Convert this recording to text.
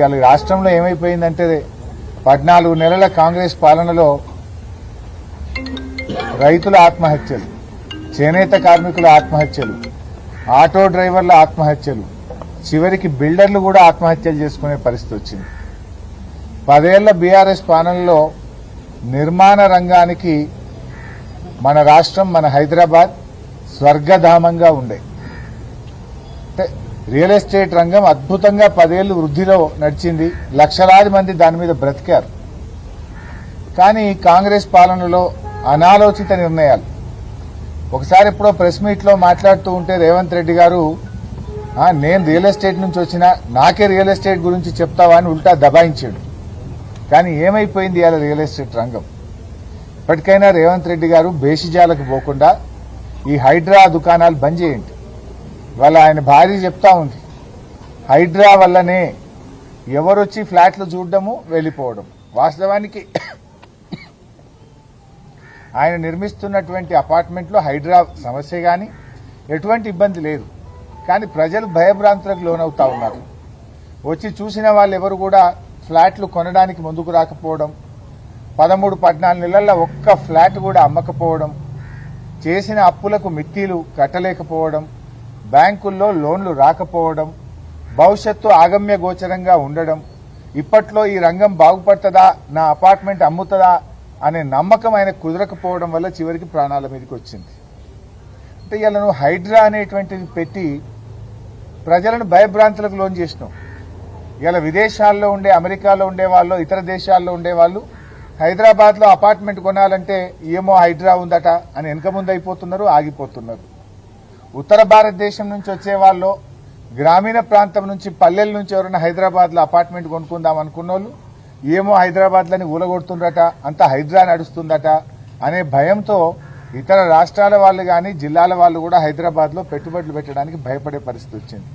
ఇవాళ రాష్ట్రంలో ఏమైపోయిందంటే పద్నాలుగు నెలల కాంగ్రెస్ పాలనలో రైతుల ఆత్మహత్యలు చేనేత కార్మికుల ఆత్మహత్యలు ఆటో డ్రైవర్ల ఆత్మహత్యలు చివరికి బిల్డర్లు కూడా ఆత్మహత్యలు చేసుకునే పరిస్థితి వచ్చింది. పదేళ్ళ బీఆర్ఎస్ పాలనలో నిర్మాణ రంగానికి మన రాష్ట్రం మన హైదరాబాద్ స్వర్గధామంగా ఉండే. రియల్ ఎస్టేట్ రంగం అద్భుతంగా పదేళ్ళు వృద్ధిలో నడిచింది. లక్షలాది మంది దాని మీద బ్రతికారు. కానీ కాంగ్రెస్ పాలనలో అనాలోచిత నిర్ణయాలు. ఒకసారి ఎప్పుడో ప్రెస్ మీట్లో మాట్లాడుతూ ఉంటే రేవంత్ రెడ్డి గారు నేను రియల్ ఎస్టేట్ నుంచి వచ్చినా నాకే రియల్ ఎస్టేట్ గురించి చెప్తావా? అని ఉల్టా దబాయించాడు. కానీ ఏమైపోయింది ఇవాళ రియల్ ఎస్టేట్ రంగం? ఇప్పటికైనా రేవంత్ రెడ్డి గారు బేషిజాలకు పోకుండా ఈ హైడ్రా దుకాణాలు బంద్ చేయండి. వాళ్ళ ఆయన భార్య చెప్తా ఉంది. హైడ్రా వల్లనే ఎవరొచ్చి ఫ్లాట్లు చూడడము వెళ్ళిపోవడం. వాస్తవానికి ఆయన నిర్మిస్తున్నటువంటి అపార్ట్మెంట్లో హైడ్రా సమస్య కానీ ఎటువంటి ఇబ్బంది లేదు. కానీ ప్రజలు భయభ్రాంతులకు లోనవుతా ఉన్నారు. వచ్చి చూసిన వాళ్ళు ఎవరు కూడా ఫ్లాట్లు కొనడానికి ముందుకు రాకపోవడం పదమూడు పద్నాలుగు నెలల్లో ఒక్క ఫ్లాట్ కూడా అమ్మకపోవడం చేసిన అప్పులకు మిత్తీలు కట్టలేకపోవడం బ్యాంకుల్లో లోన్లు రాకపోవడం భవిష్యత్తు ఆగమ్య గోచరంగా ఉండడం ఇప్పట్లో ఈ రంగం బాగుపడుతుందా నా అపార్ట్మెంట్ అమ్ముతుందా అనే నమ్మకం ఆయన కుదరకపోవడం వల్ల చివరికి ప్రాణాల మీదకి వచ్చింది. అంటే ఇలా నువ్వు హైడ్రా అనేటువంటిది పెట్టి ప్రజలను భయభ్రాంతులకు లోన్ చేసినావు. ఇలా విదేశాల్లో ఉండే అమెరికాలో ఉండే వాళ్ళు ఇతర దేశాల్లో ఉండేవాళ్ళు హైదరాబాద్లో అపార్ట్మెంట్ కొనాలంటే ఏమో హైడ్రా ఉందట అని వెనక ముందు అయిపోతున్నారు ఆగిపోతున్నారు. ఉత్తర భారతదేశం నుంచి వచ్చే వాళ్ళు గ్రామీణ ప్రాంతం నుంచి పల్లెల నుంచి ఎవరైనా హైదరాబాద్లో అపార్ట్మెంట్ కొనుక్కుందాం అనుకున్న వాళ్ళు ఏమో హైదరాబాద్లని ఊలగొడుతుండట అంత హైదరా నడుస్తుందట అనే భయంతో ఇతర రాష్ట్రాల వాళ్ళు కానీ జిల్లాల వాళ్ళు కూడా హైదరాబాద్లో పెట్టుబడులు పెట్టడానికి భయపడే పరిస్థితి వచ్చింది.